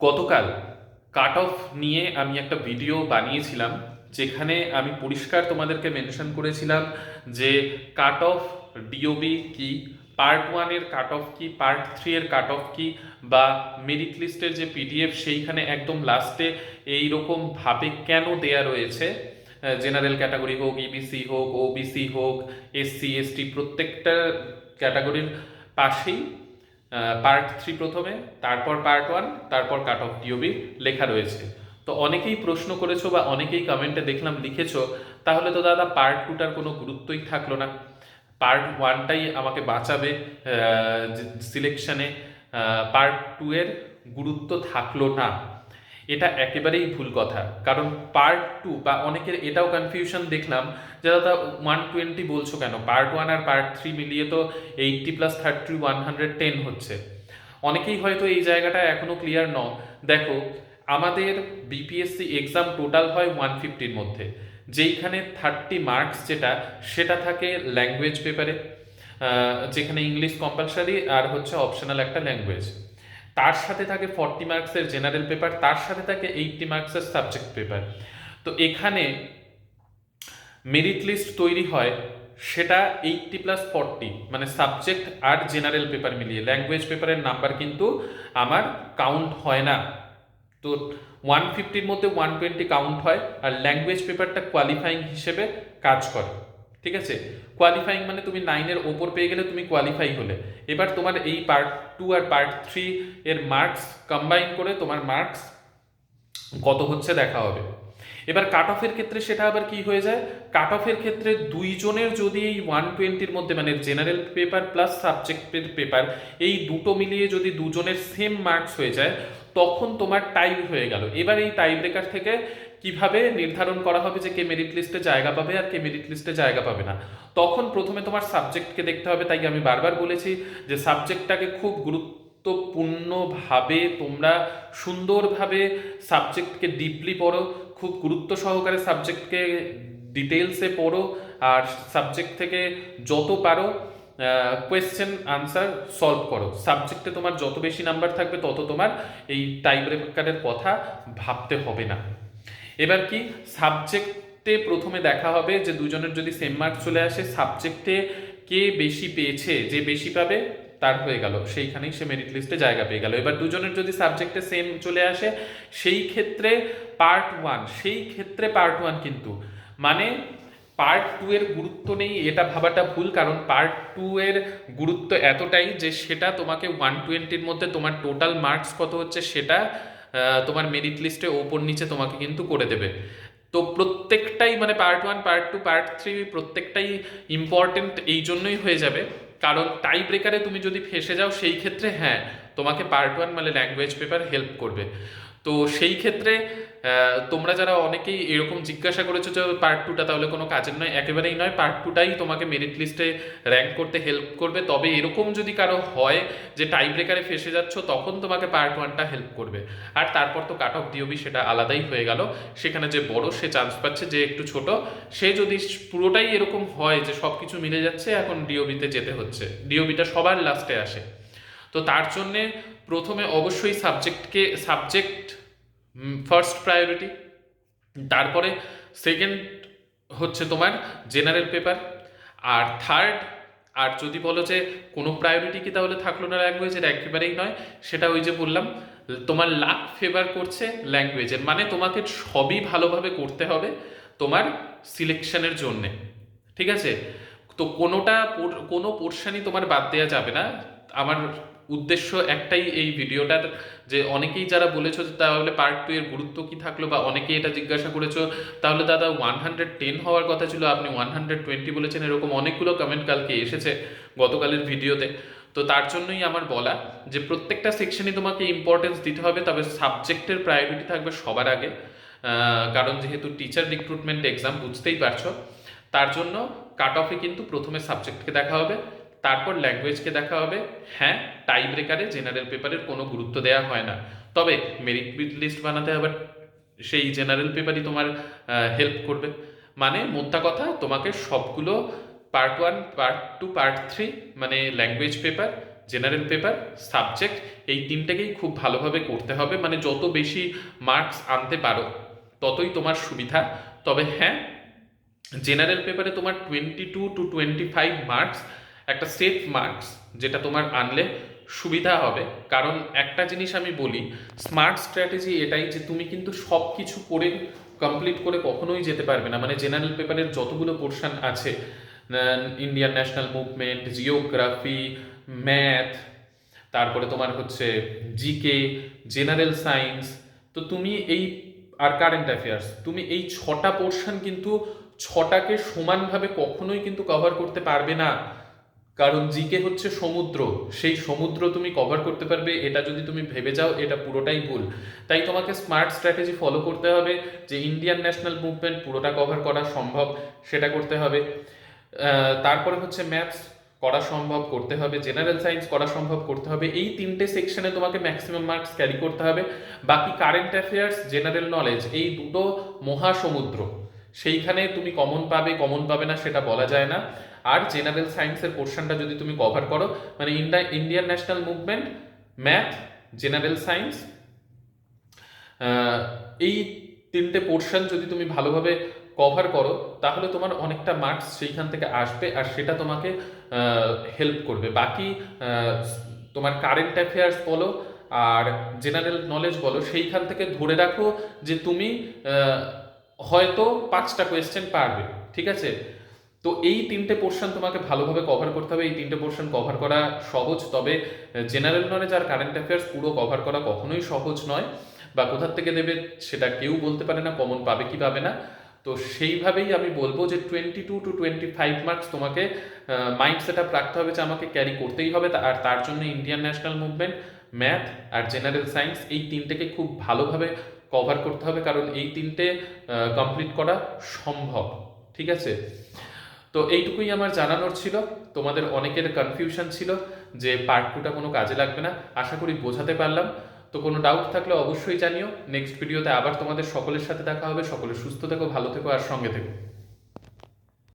গতকাল cut off নিয়ে আমি একটা ভিডিও বানিয়েছিলাম, যেখানে আমি পরিষ্কার তোমাদেরকে মেনশন করেছিলাম যে কাট অফ ডিওবি কি পার্ট ওয়ানের কাট অফ কি পার্ট থ্রি এর কাট অফ কি, বা মেরিট লিস্টের যে পিডিএফ সেইখানে একদম লাস্টে এইরকম ভাবে কেন দেয়া রয়েছে? জেনারেল ক্যাটাগরি হোক ইবিসি হোক ওবিসি হোক এসসি এসটি প্রত্যেকটা ক্যাটাগরির পাশেই পার্ট থ্রি প্রথমে, তারপর পার্ট ওয়ান, তারপর কাট অফ ডিওবি লেখা রয়েছে। তো অনেকেই প্রশ্ন করেছ বা অনেকেই কমেন্টে দেখলাম, লিখেছো, তাহলে তো দাদা পার্ট টুটার কোনো গুরুত্বই থাকল না। পার্ট ওয়ানটাই আমাকে বাঁচাবে সিলেকশানে পার্ট টু এর গুরুত্ব থাকল না। এটা একেবারেই ভুল কথা। কারণ পার্ট টু বা অনেকের এটাও কনফিউশন দেখলাম যে, দাদা ওয়ান টোয়েন্টি বলছো কেন? পার্ট ওয়ান আর পার্ট থ্রি মিলিয়ে তো eighty plus thirty one hundred ten হচ্ছে। অনেকেই হয়তো এই জায়গাটা এখনও ক্লিয়ার ন দেখো, আমাদের বিপিএসসি এক্সাম টোটাল হয় ওয়ান ফিফটির মধ্যে। যেইখানে থার্টি মার্কস যেটা, সেটা থাকে ল্যাঙ্গুয়েজ পেপারে যেখানে ইংলিশ কম্পালসারি আর হচ্ছে অপশনাল একটা ল্যাঙ্গুয়েজ তার সাথে থাকে ফর্টি মার্কসের জেনারেল পেপার তার সাথে থাকে এইটটি মার্কসের সাবজেক্ট পেপার তো এখানে মেরিট লিস্ট তৈরি হয়, সেটা এইটটি প্লাস ফর্টি মানে সাবজেক্ট আর জেনারেল পেপার মিলিয়ে। ল্যাঙ্গুয়েজ পেপারের নাম্বার কিন্তু আমার কাউন্ট হয় না। তো ওয়ান ফিফটির মধ্যে ওয়ান টোয়েন্টি কাউন্ট হয়, আর ল্যাঙ্গুয়েজ পেপারটা কোয়ালিফাইং হিসেবে কাজ করে। ঠিক আছে? কোয়ালিফাইং মানে তুমি নাইনের ওপর পেয়ে গেলে তুমি কোয়ালিফাই হলে। এবার তোমার এই পার্ট টু আর পার্ট থ্রি এর মার্কস কম্বাইন করে তোমার মার্কস কত হচ্ছে দেখা হবে। এবার কাট অফের ক্ষেত্রে সেটা আবার কি হয়ে যায়? কাট অফের ক্ষেত্রে দুইজনের যদি এই ওয়ান টোয়েন্টির মধ্যে মানে জেনারেল পেপার প্লাস সাবজেক্টের পেপার এই দুটো মিলিয়ে যদি দুজনের সেম মার্কস হয়ে যায়, তখন তোমার টাইম হয়ে গেল। এবার এই টাই ব্রেকার থেকে কীভাবে নির্ধারণ করা হবে যে কে মেরিট লিস্টে জায়গা পাবে আর কে মেরিট লিস্টে জায়গা পাবে না। তখন প্রথমে তোমার সাবজেক্টকে দেখতে হবে, তাই আমি বারবার বলেছি যে সাবজেক্টটাকে খুব গুরুত্বপূর্ণভাবে তোমরা সুন্দরভাবে সাবজেক্টকে ডিপলি পড়ো, খুব গুরুত্ব সহকারে সাবজেক্টকে ডিটেলসে পড়ো, আর সাবজেক্ট থেকে যত পারো কোয়েশ্চেন আনসার সলভ করো। সাবজেক্টে তোমার যত বেশি নাম্বার থাকবে, তত তোমার এই টাইপ ব্রেকারের কথা ভাবতে হবে না। এবার কি? সাবজেক্টে প্রথমে দেখা হবে যে দুজনের যদি সেম মার্ক চলে আসে, সাবজেক্টে কে বেশি পেয়েছে, যে বেশি পাবে, তার হয়ে গেল। সেইখানেই সে মেরিট লিস্টে জায়গা পেয়ে গেল। এবার দুজনের যদি সাবজেক্টে সেম চলে আসে, সেই ক্ষেত্রে পার্ট ওয়ান সেই ক্ষেত্রে পার্ট ওয়ান কিন্তু। মানে পার্ট টু এর গুরুত্ব নেই, এটা ভাবাটা ভুল, কারণ পার্ট টু এর গুরুত্ব এতটাই যে সেটা তোমাকে ওয়ান টোয়েন্টির মধ্যে তোমার টোটাল মার্কস কত হচ্ছে, সেটা তোমার মেরিট লিস্টে ওপর নিচে তোমাকে কিন্তু করে দেবে। তো প্রত্যেকটাই মানে part one part two part three প্রত্যেকটাই ইম্পর্টেন্ট এই জন্যই হয়ে যাবে। কারণ টাই ব্রেকারে তুমি যদি ফেসে যাও, সেই ক্ষেত্রে হ্যাঁ তোমাকে পার্ট ওয়ান মানে ল্যাঙ্গুয়েজ পেপার হেল্প করবে। তো সেই ক্ষেত্রে তোমরা যারা অনেকেই এরকম জিজ্ঞাসা করেছ যে পার্ট টুটা তাহলে কোনো কাজের নয়, একেবারেই নয়। পার্ট টুটাই তোমাকে মেরিট লিস্টে র্যাঙ্ক করতে হেল্প করবে। তবে এরকম যদি কারও হয় যে টাই ব্রেকারে ফেসে যাচ্ছ, তখন তোমাকে পার্ট ওয়ানটা হেল্প করবে। আর তারপর তো কাট অফ ডিওবি সেটা আলাদাই হয়ে গেল। সেখানে যে বড়, সে চান্স পাচ্ছে যে একটু ছোট। সে যদি পুরোটাই এরকম হয় যে সব কিছু মিলে যাচ্ছে, এখন ডিওবিতে যেতে হচ্ছে। ডিওবিটা সবার লাস্টে আসে। তো তার জন্যে প্রথমে অবশ্যই সাবজেক্টকে সাবজেক্ট ফার্স্ট প্রায়োরিটি তারপরে সেকেন্ড হচ্ছে তোমার জেনারেল পেপার আর থার্ড আর যদি বলো যে কোনো প্রায়োরিটি কি তাহলে থাকল না ল্যাঙ্গুয়েজের একেবারেই নয়। সেটা ওই যে বললাম, তোমার লাক ফেভার করছে ল্যাঙ্গুয়েজের মানে তোমাকে সবই ভালোভাবে করতে হবে তোমার সিলেকশনের জন্যে। ঠিক আছে? তো কোনোটা কোনো পোর্শনই তোমার বাদ দেওয়া যাবে না। আমার উদ্দেশ্য একটাই এই ভিডিওটার, যে অনেকেই যারা বলেছ তাহলে পার্ট টু এর গুরুত্ব কি থাকল বা অনেকেই এটা জিজ্ঞাসা করেছ, তাহলে দাদা ওয়ান হান্ড্রেড টেন হওয়ার কথা ছিল, আপনি ওয়ান হান্ড্রেড টোয়েন্টি বলেছেন, এরকম অনেকগুলো কমেন্ট কালকে এসেছে গতকালের ভিডিওতে। তো তার জন্যই আমার বলা যে প্রত্যেকটা সেকশনই তোমাকে ইম্পর্টেন্স দিতে হবে, তবে সাবজেক্টের প্রায়োরিটি থাকবে সবার আগে। কারণ যেহেতু টিচার রিক্রুটমেন্ট এক্সাম বুঝতেই পারছ। তার জন্য কাট অফে কিন্তু প্রথমে সাবজেক্টকে দেখা হবে। তারপর ল্যাঙ্গুয়েজকে দেখা হবে। হ্যাঁ টাই ব্রেকারে জেনারেল পেপারের কোনো গুরুত্ব দেওয়া হয় না। তবে মেরিট লিস্ট বানাতে আবার সেই জেনারেল পেপারই তোমার হেল্প করবে। মানে মোদ্দা কথা, তোমাকে সবগুলো part one part two part three মানে language paper general paper subject এই তিনটাকেই খুব ভালোভাবে করতে হবে। মানে যত বেশি মার্কস আনতে পারো, ততই তোমার সুবিধা। তবে হ্যাঁ জেনারেল পেপারে তোমার twenty two two twenty five marks একটা সেফ মার্কস যেটা তোমার আনলে সুবিধা হবে। কারণ একটা জিনিস আমি বলি স্মার্ট স্ট্র্যাটেজি এটাই যে তুমি কিন্তু সব কিছু করে কমপ্লিট করে কখনোই যেতে পারবে না। মানে জেনারেল পেপারের যতগুলো পোর্শন আছে Indian national movement geography math তারপরে তোমার হচ্ছে জিকে জেনারেল সায়েন্স তো তুমি এই আর কারেন্ট অ্যাফেয়ার্স তুমি এই ছটা পোর্শন কিন্তু ছটাকে সমানভাবে কখনোই কিন্তু কভার করতে পারবে না। কারণ জিকে হচ্ছে সমুদ্র। সেই সমুদ্র তুমি কভার করতে পারবে, এটা যদি তুমি ভেবে যাও, এটা পুরোটাই ভুল। তাই তোমাকে স্মার্ট স্ট্র্যাটেজি ফলো করতে হবে যে ইন্ডিয়ান ন্যাশনাল মুভমেন্ট পুরোটা কভার করা সম্ভব, সেটা করতে হবে। তারপরে হচ্ছে ম্যাথস করা সম্ভব, করতে হবে। জেনারেল সায়েন্স করা সম্ভব, করতে হবে। এই তিনটে সেকশনে তোমাকে ম্যাক্সিমাম মার্কস ক্যারি করতে হবে। বাকি কারেন্ট অ্যাফেয়ার্স জেনারেল নলেজ এই দুটো মহাসমুদ্র। সেইখানে তুমি কমন পাবে কমন পাবে না, সেটা বলা যায় না। আর জেনারেল সায়েন্সের পোর্শনটা যদি তুমি কভার করো মানে India Indian national movement math general science এই তিনটে পোর্শন যদি তুমি ভালোভাবে কভার করো, তাহলে তোমার অনেকটা মার্কস সেইখান থেকে আসবে আর সেটা তোমাকে হেল্প করবে। বাকি তোমার কারেন্ট অ্যাফেয়ার্স বলো আর জেনারেল নলেজ বলো, সেইখান থেকে ধরে রাখো যে তুমি হয়তো পাঁচটা কোয়েশ্চেন পারবে, ঠিক আছে? তো এই তিনটে পোর্শন তোমাকে ভালোভাবে কভার করতে হবে। এই তিনটে পোর্শন কভার করা সহজ। তবে জেনারেল নলেজ আর কারেন্ট অ্যাফেয়ার্স পুরো কভার করা কখনোই সহজ নয়। বা কোথার থেকে দেবে সেটা কেউ বলতে পারে না কমন পাবে কি পাবে না। তো সেইভাবেই আমি বলব যে twenty two two twenty five marks তোমাকে মাইন্ড সেট আপ রাখতে হবে যে আমাকে ক্যারি করতেই হবে। আর তার জন্য ইন্ডিয়ান ন্যাশনাল মুভমেন্ট ম্যাথ আর জেনারেল সায়েন্স এই তিনটেকে খুব ভালোভাবে কভার করতে হবে। কারণ এই তিনটে কমপ্লিট করা সম্ভব। ঠিক আছে? তো এইটুকুই আমার জানানোর ছিল। তোমাদের অনেকের কনফিউশন ছিল যে পার্ট টুটা কোনো কাজে লাগবে না। আশা করি বোঝাতে পারলাম। তো কোনো ডাউট থাকলে অবশ্যই জানিও। নেক্সট ভিডিওতে আবার তোমাদের সকলের সাথে দেখা হবে। সকলে সুস্থ থেকো, ভালো থেকো, আর সঙ্গে থেকো।